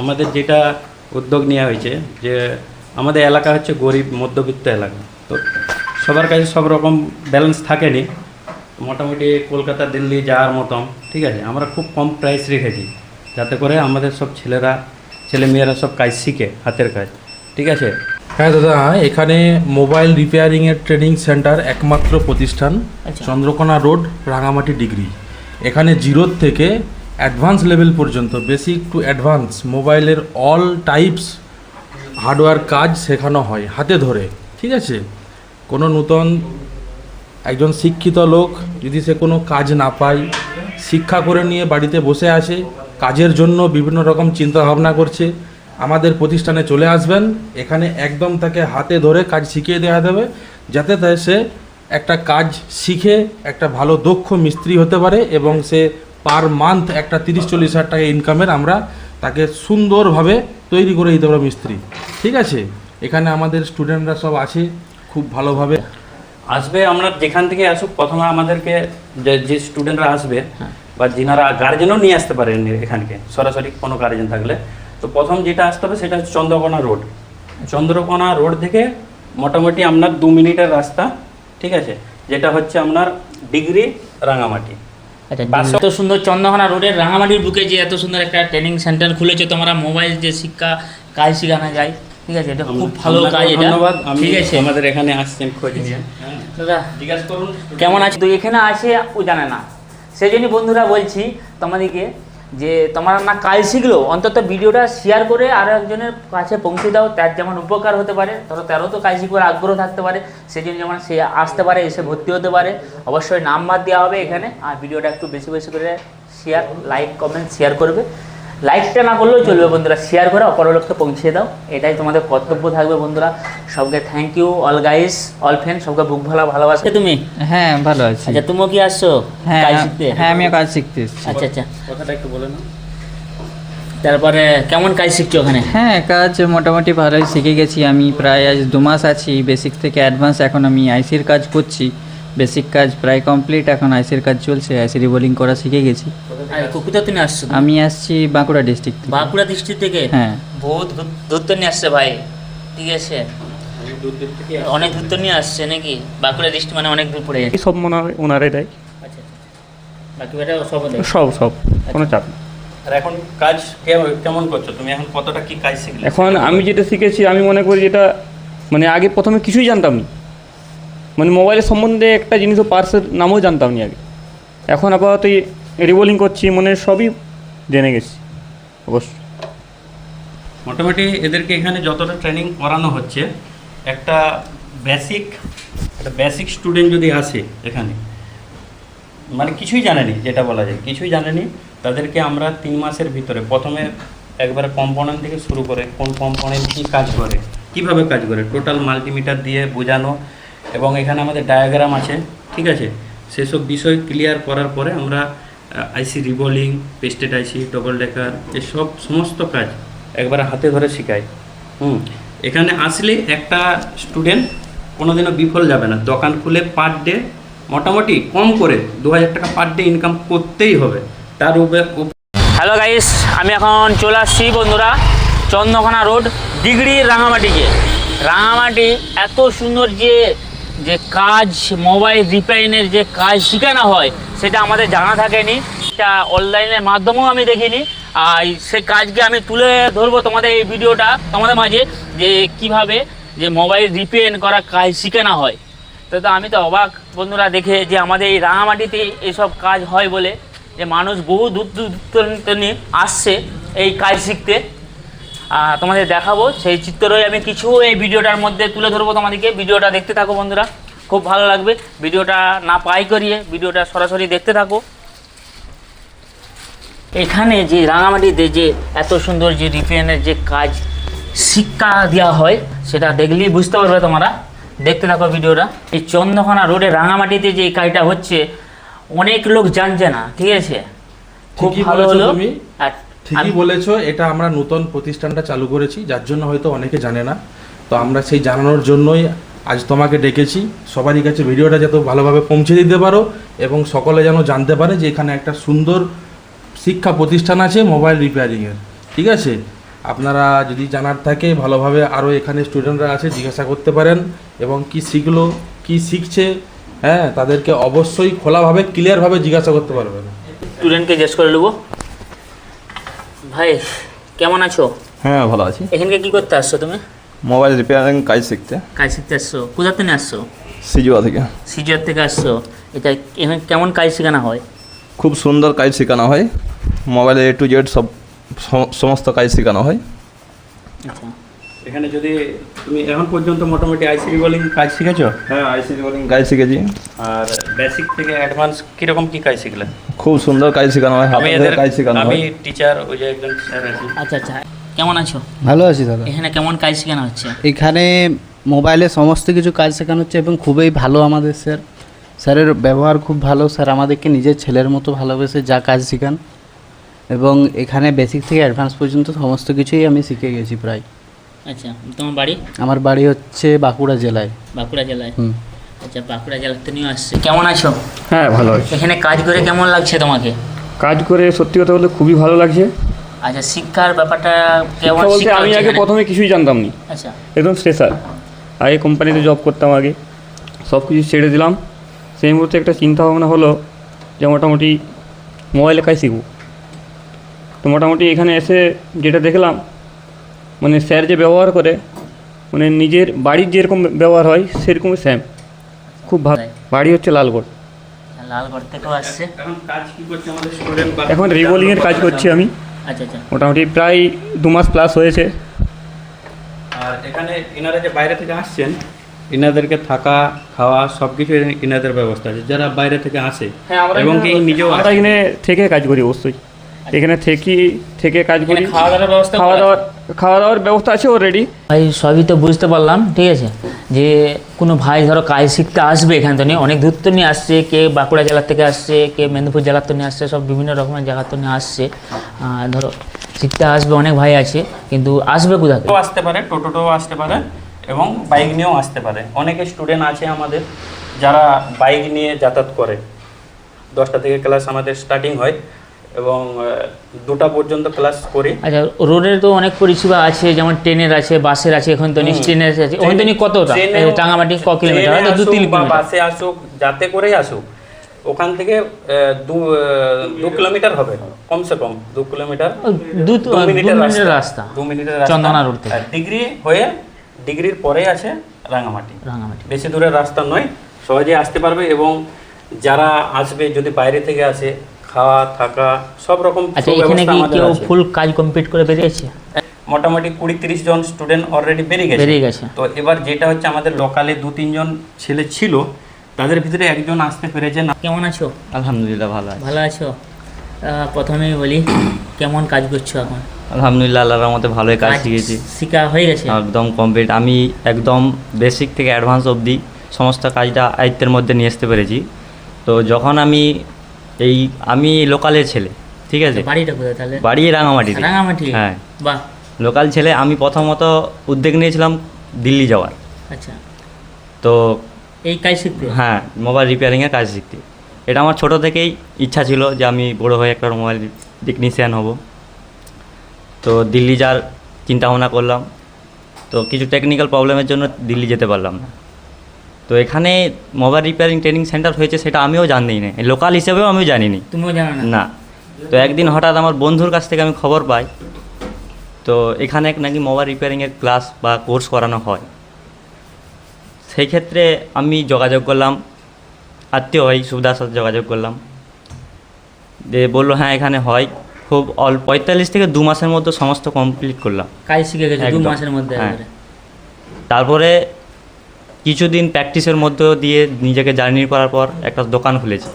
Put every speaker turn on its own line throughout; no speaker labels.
আমাদের যেটা উদ্যোগ নেওয়া হয়েছে যে আমাদের এলাকা হচ্ছে গরিব মধ্যবিত্ত এলাকা। তো সবার কাছে সব রকম ব্যালেন্স থাকেনি। মোটামুটি কলকাতা দিল্লি যাওয়ার মতন ঠিক আছে? আমরা খুব কম প্রাইস রেখেছি যাতে করে আমাদের সব ছেলেরা ছেলে মেয়েরা সব কাজ শিখে হাতের কাজ ঠিক আছে?
হ্যাঁ দাদা এখানে মোবাইল রিপেয়ারিংয়ের ট্রেনিং সেন্টার একমাত্র প্রতিষ্ঠান
আচ্ছা।
চন্দ্রকোনা রোড রাঙামাটি ডিগ্রি এখানে জিরোর থেকে অ্যাডভান্স লেভেল পর্যন্ত বেসিক টু অ্যাডভান্স। মোবাইলের অল টাইপস হার্ডওয়্যার কাজ শেখানো হয় হাতে ধরে, ঠিক আছে? কোনো নূতন একজন শিক্ষিত লোক যদি সে কোনো কাজ না পায়, শিক্ষা করে নিয়ে বাড়িতে বসে আছে, কাজের জন্য বিভিন্ন রকম চিন্তা ভাবনা করছে, আমাদের প্রতিষ্ঠানে চলে আসবেন, এখানে একদম তাকে হাতে ধরে কাজ শিখিয়ে দেওয়া দেবে যাতে সে একটা কাজ শিখে একটা ভালো দক্ষ মিস্ত্রি হতে পারে এবং সে পার মান্থ একটা তিরিশ চল্লিশ হাজার টাকা ইনকামের আমরা তাকে সুন্দরভাবে তৈরি করে দিতে পারব মিস্ত্রি। ঠিক আছে? এখানে আমাদের স্টুডেন্টরা সব আছে খুব ভালোভাবে।
আসবে আমরা যেখান থেকে আসুক প্রথমে আমাদেরকে যে স্টুডেন্টরা আসবে বা যিনারা গার্জেনও নিয়ে আসতে পারেন এখানকে সরাসরি কোনো গার্জেন থাকলে। তো প্রথম যেটা আসতে হবে সেটা হচ্ছে চন্দ্রকোনা রোড চন্দ্রকোনা রোড থেকে মোটামুটি আপনার দু মিনিটের রাস্তা ঠিক আছে? যেটা হচ্ছে আপনার ডিগ্রি রাঙামাটি।
আচ্ছা এত সুন্দর চন্দ্রকোনা রোডের রাঙামাটির বুকে যে এত সুন্দর একটা ট্রেনিং সেন্টার খুলেছে তোমরা মোবাইল যে শিক্ষা কাজ শেখানো যায় ঠিক আছে এটা খুব ভালো কাজ এটা।
ধন্যবাদ
ঠিক আছে।
আমাদের এখানে আসছেন খোঁজ নিয়ে। হ্যাঁ।
দাদা
জিজ্ঞাসা করুন
কেমন আছে? তুই এখানে আসে ও জানে না। সেই জন্য বন্ধুরা বলছি তোমাদেরকে যে তোমার না কাজ শিখলো, অন্তত ভিডিওটা শেয়ার করে আর একজনের কাছে পৌঁছে দাও, তার যেমন উপকার হতে পারে, ধরো তারও তো কাজ শিখবার আগ্রহ থাকতে পারে সেই জন্য যেমন সে আসতে পারে, এসে ভর্তি হতে পারে, অবশ্যই নাম্বার দেওয়া হবে এখানে, আর ভিডিওটা একটু বেশি বেশি করে শেয়ার লাইক কমেন্ট শেয়ার করবে। লাইকটা না করলেও চলবে বন্ধুরা। শেয়ার করে অপর লোককে পৌঁছে দাও। এটাই তোমাদের কর্তব্য থাকবে বন্ধুরা। সবকে thank you all guys all friend সবকে বুক ভালো ভালোবাসে। তুমি?
হ্যাঁ ভালো আছি।
আচ্ছা তুমিও কি আসছো?
হ্যাঁ
কাজ শিখতে?
হ্যাঁ আমিও কাজ শিখতে।
আচ্ছা আচ্ছা।
কথাটা একটু বলে না
তারপরে কেমন কাজ শিখছো ওখানে?
হ্যাঁ কাজ মোটামুটি ভালোই শিখে গেছি। আমি প্রায় আজ দু মাস আছি। বেসিক থেকে অ্যাডভান্স এখন আমি আইসির কাজ করছি। বেসিক কাজ প্রায় কমপ্লিট এখন আইসির কাজ চলছে আইসি রিবোলিং করা শিখে গেছি।
আর কোথাও তুমি আসছো
আমি আসছি বাঁকুড়া ডিস্ট্রিক্ট
বাঁকুড়া ডিস্ট্রিক্ট থেকে?
হ্যাঁ।
বহুত দূর- তো নিয়ে আসছে ভাই ঠিক আছে। অনেক দূর তো নিয়ে আসছে নাকি? বাঁকুড়া ডিস্ট্রিক্ট মানে অনেক দূর পড়ে যাচ্ছে
সব মনে হয় ওনারাই দেয়।
আচ্ছা আচ্ছা বাকি সব।
সব সব কোনো চাপ নেই।
আর এখন কাজ কেমন করছ তুমি? এখন কতটা কি কাজ শিখলে?
এখন আমি যেটা শিখেছি আমি মনে করি যেটা মানে আগে প্রথমে কিছুই জানতাম না। মানে মোবাইলের সম্বন্ধে একটা জিনিসও পার্সের নামও জানতাম না আগে। এখন আপাতত রিবোলিং করছি মানে সবই জেনে গেছি অবশ্য
মোটামুটি এদেরকে এখানে যতটা ট্রেনিং করানো হচ্ছে, একটা বেসিক একটা বেসিক স্টুডেন্ট যদি আসে এখানে মানে কিছুই জানেনি, যেটা বলা যায়, কিছুই জানেনি, তাদেরকে আমরা তিন মাসের ভিতরে, প্রথমে একবারে কম্পোনেন্ট থেকে শুরু করে কোন কম্পোনেন্ট কী কাজ করে, কীভাবে কাজ করে টোটাল মাল্টিমিটার দিয়ে বোঝানো এবং এখানে আমাদের ডায়াগ্রাম আছে, ঠিক আছে? সেসব বিষয় ক্লিয়ার করার পরে আমরা আইসি রিবোলিং পেস্টেড আইসি ডবল ডেকার এসব সমস্ত কাজ একবারে হাতে ধরে শেখাই। হুম? এখানে আসলে একটা স্টুডেন্ট কোনোদিনও বিফল যাবে না। দোকান খুলে পার ডে মোটামুটি কম করে দু হাজার টাকা পার ডে ইনকাম করতেই হবে। তার উপরে
হ্যালো গাইস আমি এখন চলে আসছি বন্ধুরা চন্দ্রকোনা রোড ডিগ্রি রাঙামাটিকে রাঙামাটি এত সুন্দর যে যে কাজ, মোবাইল রিপেয়ারিংয়ের যে কাজ শেখানো হয়, সেটা আমাদের জানা থাকেনি। সেটা অনলাইনের মাধ্যমেও আমি দেখিনি। আর সে কাজকে আমি তুলে ধরবো তোমাদের এই ভিডিওটা, তোমাদের মাঝে, যে কীভাবে যে মোবাইল রিপেয়ার করা কাজ শেখানো হয়। তো আমি তো অবাক বন্ধুরা দেখে যে আমাদের এই রাঙামাটিতে এইসব কাজ হয় বলে, যে মানুষ বহু দূর দূর আসছে এই কাজ শিখতে। তোমাদের দেখাবো। সেই চিত্রই আমি কিছু এই ভিডিওটার মধ্যে তুলে ধরবো তোমাদেরকে। ভিডিওটা দেখতে থাকো বন্ধুরা। খুব ভালো লাগবে। ভিডিওটা না পাই করিয়ে ভিডিওটা সরাসরি দেখতে থাকো। এখানে যে রাঙামাটিতে যে এত সুন্দর যে রিপেয়ারের যে কাজ শিক্ষা দেওয়া হয় সেটা দেখলেই বুঝতে পারবে তোমরা। দেখতে থাকো ভিডিওটা। এই চন্দ্রকোনা রোডে রাঙামাটিতে যে এই কাজটা হচ্ছে অনেক লোক জানছে না। ঠিক আছে? খুব ভালো হলো। আর
ঠিকই বলেছ এটা আমরা নতুন প্রতিষ্ঠানটা চালু করেছি যার জন্য হয়তো অনেকে জানে না। তো আমরা সেই জানানোর জন্যই আজ তোমাকে ডেকেছি। সবারই কাছে ভিডিওটা যাতে ভালোভাবে পৌঁছে দিতে পারো এবং সকলে যেন জানতে পারে যে এখানে একটা সুন্দর শিক্ষা প্রতিষ্ঠান আছে মোবাইল রিপেয়ারিংয়ের ঠিক আছে? আপনারা যদি জানার থাকে ভালোভাবে আরও এখানে স্টুডেন্টরা আছে জিজ্ঞাসা করতে পারেন এবং কি শিখলো কি শিখছে হ্যাঁ তাদেরকে অবশ্যই খোলাভাবে ক্লিয়ারভাবে জিজ্ঞাসা করতে পারবেন।
স্টুডেন্টকে জিজ্ঞেস করে নেব। ভাই কেমন আছো?
হ্যাঁ ভালো আছি।
এখানকে কি করতে আসছো তুমি?
মোবাইল রিপেয়ারিং কাজ শিখতে।
কাজ শিখতে আসছো। কোথা থেকে আসছো?
সিজুয়া থেকে।
সিজুয়া থেকে আসছো। এটা এখানে কেমন কাজ শেখানো হয়?
খুব সুন্দর কাজ শেখানো হয়। মোবাইলে এ টু জেড সব সম- সমস্ত কাজ শেখানো হয়।
আচ্ছা।
এখানে যদি তুমি এখন পর্যন্ত মোটামুটি আইসিডি বোলিং কাজ শিখেছো?
হ্যাঁ আইসি রিপেয়ারিং কাজ শিখেছি।
আর বেসিক থেকে অ্যাডভান্স কীরকম কি কাজ শিখলে?
খুব সুন্দর কাজ শেখানো হয়
আমি এদের
কাজ শেখানো
আমি টিচার ওই যে একজন স্যার আছে।
আচ্ছা আচ্ছা। কেমন আছো?
ভালো আছি দাদা।
এখানে কেমন কাজ শেখানো হচ্ছে?
এখানে মোবাইলে সমস্ত কিছু কাজ শেখানো হচ্ছে এবং খুবই ভালো আমাদের স্যার। স্যারের ব্যবহার খুব ভালো। স্যার আমাদেরকে নিজের ছেলের মতো ভালোবেসে যা কাজ শেখান। এবং এখানে বেসিক থেকে অ্যাডভান্স পর্যন্ত সমস্ত কিছুই আমি শিখে গেছি প্রায়।
আচ্ছা তোমার বাড়ি?
আমার বাড়ি হচ্ছে বাঁকুড়া জেলায়।
বাঁকুড়া জেলায়?
হুম।
আচ্ছা বাঁকুড়া জেলা থেকে আসছে। কেমন আছো?
হ্যাঁ ভালো আছি।
এখানে কাজ করে কেমন লাগছে তোমাকে?
কাজ করে সত্যি কথা বলতে খুবই ভালো লাগছে।
আচ্ছা শিক্ষার ব্যাপারটা কেমন?
শিক্ষা বলতে আমি আগে প্রথমে কিছুই জানতাম না।
আচ্ছা।
একদম ফ্রেশার আগে কোম্পানিতে জব করতাম আগে। সব কিছু ছেড়ে দিলাম। সেই মুহূর্তে একটা চিন্তা ভাবনা হলো যে মোটামুটি মোবাইলে কাজ শিখব। তো মোটামুটি এখানে এসে যেটা দেখলাম মানে স্যার যে ব্যবহার করে মানে নিজের বাড়ির যেরকম ব্যবহার হয় সেরকমই স্যাম খুব ভালো। বাড়ি হচ্ছে লালগড়।
লালগড় থেকেও আসছে।
এখন কাজ কি করছে আমাদের স্টুডেন্ট
এখন রিবোলিংয়ের কাজ করছি আমি।
আচ্ছা আচ্ছা।
মোটামুটি প্রায় দু মাস প্লাস হয়েছে।
আর এখানে এনারা যে বাইরে থেকে আসছেন এনাদেরকে থাকা খাওয়া সব কিছু এনাদের ব্যবস্থা আছে। যারা বাইরে থেকে আসে এবং কি নিজেও
আমরা। এখানে থেকে কাজ করি অবশ্যই। এখানে থেকে থেকে কাজ করি।
খাওয়া দাওয়ার ব্যবস্থা
খাওয়া দাওয়ার খাওয়া দাওয়ার ব্যবস্থা আছে অলরেডি
ভাই সবই তো বুঝতে পারলাম ঠিক আছে? যে কোনো ভাই ধরো কাজ শিখতে আসবে এখান থেকে অনেক দূর তো নিয়ে আসছে কে বাঁকুড়া জেলার থেকে আসছে কে মেদিনীপুর জেলার তো নিয়ে আসছে সব বিভিন্ন রকমের জায়গার তো নিয়ে আসছে। ধরো শিখতে আসবে অনেক ভাই আছে কিন্তু আসবে কোথা থেকে?
আসতে পারে টোটোটাও আসতে পারে এবং বাইক নিয়েও আসতে পারে। অনেকে স্টুডেন্ট আছে আমাদের যারা বাইক নিয়ে যাতায়াত করে। দশটা থেকে ক্লাস আমাদের স্টার্টিং হয়। এবং দুটা পর্যন্ত ক্লাস করি।
আচ্ছা রোডের তো অনেক পরিষেবা আছে যেমন ট্রেনের আছে বাসের আছে এখন তো ট্রেনের আছে। ওখান থেকে কতটা? টাঙ্গামাটি ক কিলোমিটার হয়তো দু তিন কিলোমিটার
বাসে আসুক যাতে করেই আসুক ওখান থেকে দু দু কিলোমিটার হবে কমসে কম দু কিলোমিটার
দু
মিনিটের রাস্তা। দু মিনিটের রাস্তা।
চন্দনা রোড থেকে।
ডিগ্রি হয়ে ডিগ্রির পরে আছে রাঙামাটি
রাঙামাটি
বেশি দূরের রাস্তা নয় সহজে আসতে পারবে এবং যারা আসবে যদি বাইরে থেকে আসে খাওয়া থাকা সব রকম
আচ্ছা এখানে কি কেউ ফুল কাজ কমপ্লিট করে বেরিয়েছে
মোটামুটি কুড়ি তিরিশ জন স্টুডেন্ট অলরেডি বেরিয়ে গেছে।
বেরিয়ে গেছে।
তো এবার যেটা হচ্ছে আমাদের লোকালে দু তিনজন ছেলে ছিল তাদের ভিতরে একজন আসতে পেরেছে। না
কেমন আছো?
আলহামদুলিল্লাহ ভালো আছি।
ভালো আছো? আহ, প্রথমেই বলি কেমন কাজ করছ এখন?
আলহামদুলিল্লাহ আল্লাহর রহমতে ভালোই কাজ শিখেছি।
শিখা হয়ে গেছে?
একদম কমপ্লিট আমি একদম বেসিক থেকে অ্যাডভান্স অবধি সমস্ত কাজটা আয়ত্তের মধ্যে নিয়ে আসতে পেরেছি। তো যখন আমি এই আমি লোকালের ছেলে ঠিক আছে?
বাড়িটা কোথায় তাহলে?
বাড়ি রাঙামাটিতে
রাঙামাটি?
হ্যাঁ।
বাহ।
লোকাল ছেলে আমি প্রথমত উদ্যোগ নিয়েছিলাম দিল্লি যাওয়ার।
আচ্ছা।
তো
এই কাজ শিখতে?
হ্যাঁ মোবাইল রিপেয়ারিংয়ের কাজ শিখতে। এটা আমার ছোট থেকেই ইচ্ছা ছিল যে আমি বড় হয়ে একটা মোবাইল টেকনিশিয়ান হব। তো দিল্লি যাওয়ার চিন্তা ভাবনা করলাম। তো কিছু টেকনিক্যাল প্রবলেমের জন্য দিল্লি যেতে পারলাম না। তো এখানে মোবাইল রিপেয়ারিং ট্রেনিং সেন্টার হয়েছে সেটা আমিও জানি না লোকাল হিসেবেও আমিও জানিনি।
তুমিও জানো না?
না। তো একদিন হঠাৎ আমার বন্ধুর কাছ থেকে আমি খবর পাই। তো এখানে এক নাকি মোবাইল রিপেয়ারিংয়ের ক্লাস বা কোর্স করানো হয়। সেই ক্ষেত্রে আমি যোগাযোগ করলাম। আত্মীয় হয় সুবিধার সাথে যোগাযোগ করলাম। যে বলল হ্যাঁ এখানে হয়। খুব অল পঁয়তাল্লিশ থেকে দু মাসের মধ্যে সমস্ত কমপ্লিট করলাম।
কাজ শিখে গেছে দু মাসের মধ্যে
হ্যাঁ। তারপরে কিছুদিন প্র্যাকটিসের মধ্য দিয়ে নিজেকে জার্নি করার পর একটা দোকান খুলেছি।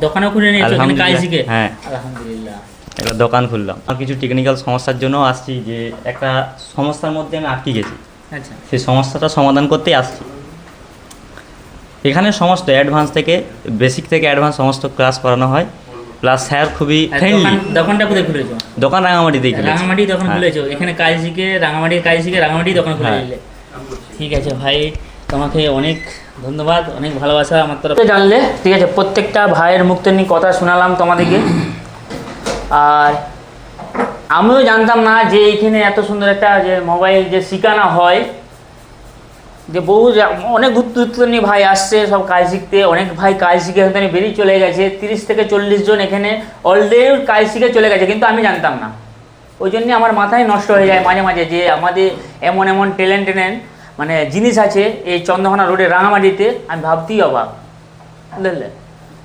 দোকানও খুলে নিয়েছো?
আলহামদুলিল্লাহ, হ্যাঁ।
আলহামদুলিল্লাহ।
একটা দোকান খুললাম। আর কিছু টেকনিক্যাল সমস্যার জন্য আসছি যে একটা সমস্যার মধ্যে আমি আটকে গেছি।
আচ্ছা।
সেই সমস্যাটা সমাধান করতেই আসছি। এখানে সমস্ত অ্যাডভান্স থেকে বেসিক থেকে অ্যাডভান্স সমস্ত ক্লাস করানো হয়। প্লাস স্যার খুবই ফ্রেন্ডলি
দোকানটা কোথায় খুলেছো?
দোকান রাঙামাটিতেই খুলেছি।
রাঙামাটি দোকান
হ্যাঁ।
খুলেছো? এখানে কাজ শিখে রাঙামাটির কাজ শিখে রাঙামাটি দোকান খুলে
হ্যাঁ।
দিলে। ঠিক আছে ভাই। তোমাকে অনেক ধন্যবাদ, অনেক ভালোবাসা আমার তরফ জানলে, ঠিক আছে, প্রত্যেকটা ভাইয়ের মুখ থেকে কথা শোনালাম তোমাদেরকে। আর আমিও জানতাম না যে এইখানে এত সুন্দর একটা যে মোবাইল, যে শেখানো হয়। যে বহু অনেক দূর নিয়ে ভাই আসছে, সব কাজ শিখতে। অনেক ভাই কাজ শিখে এখান থেকে বেরিয়ে চলে গেছে। তিরিশ থেকে চল্লিশ জন এখানে অলরেডি কাজ শিখে চলে গেছে, কিন্তু আমি জানতাম না। ওই জন্যে আমার মাথায় নষ্ট হয়ে যায় মাঝে মাঝে যে আমাদের এমন এমন ট্যালেন্ট মানে জিনিস আছে এই চন্দ্রকোনা রোডে রাঙামাটিতে, আমি ভাবতেই অবাক। বুঝলে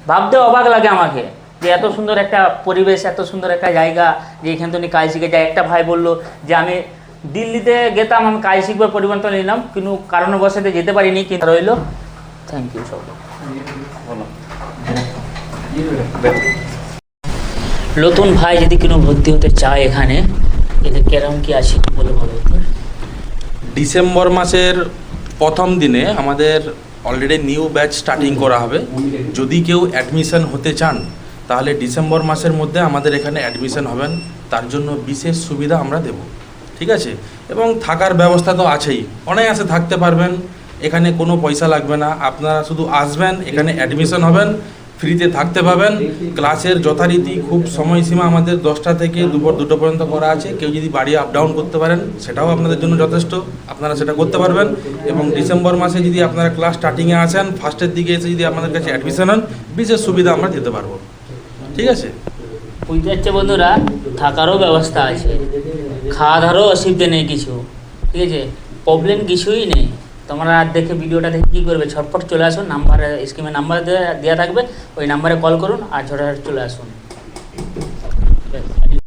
ভাবতে অবাক লাগে আমাকে যে এত সুন্দর একটা পরিবেশ, এত সুন্দর একটা জায়গা, যে এখান থেকে কাজ শিখে যায়, একটা ভাই বলল যে আমি দিল্লিতে গেতাম, আমি কাজ শিখবার পরিবর্তন নিলাম, কিন্তু কারণবশতে যেতে পারিনি, কিন্তু রইল। থ্যাংক ইউ সব নতুন ভাই যদি কোনো ভর্তি হতে চায় এখানে, এদের কেরম কি আছে বলে ভালো
ডিসেম্বর মাসের প্রথম দিনে আমাদের অলরেডি নিউ ব্যাচ স্টার্টিং করা হবে। যদি কেউ অ্যাডমিশন হতে চান, তাহলে ডিসেম্বর মাসের মধ্যে আমাদের এখানে অ্যাডমিশন হবেন। তার জন্য বিশেষ সুবিধা আমরা দেব। ঠিক আছে? এবং থাকার ব্যবস্থা তো আছেই। অনায়াসে থাকতে পারবেন। এখানে কোনো পয়সা লাগবে না। আপনারা শুধু আসবেন, এখানে অ্যাডমিশন হবেন। ফ্রিতে থাকতে পাবেন ক্লাসের যথারীতি খুব সময়সীমা আমাদের দশটা থেকে দুপুর দুটো পর্যন্ত করা আছে। কেউ যদি বাড়ি আপ ডাউন করতে পারেন, সেটাও আপনাদের জন্য যথেষ্ট। আপনারা সেটা করতে পারবেন। এবং ডিসেম্বর মাসে যদি আপনারা ক্লাস স্টার্টিংয়ে আসেন ফার্স্টের দিকে এসে যদি আপনাদের কাছে অ্যাডমিশন হন, বিশেষ সুবিধা আমরা দিতে পারব। ঠিক আছে?
বুঝতে পারছে বন্ধুরা? থাকারও ব্যবস্থা আছে। খাওয়া দাওয়ারও অসুবিধে নেই কিছু। ঠিক আছে? প্রবলেম কিছুই নেই। তোমরা আর দেখে ভিডিওটা দেখে কী করবে ছটফট চলে আসুন, নাম্বার স্কিমে নাম্বার দেওয়া থাকবে, ওই নাম্বারে কল করুন আর ঝটাঝট চলে আসুন।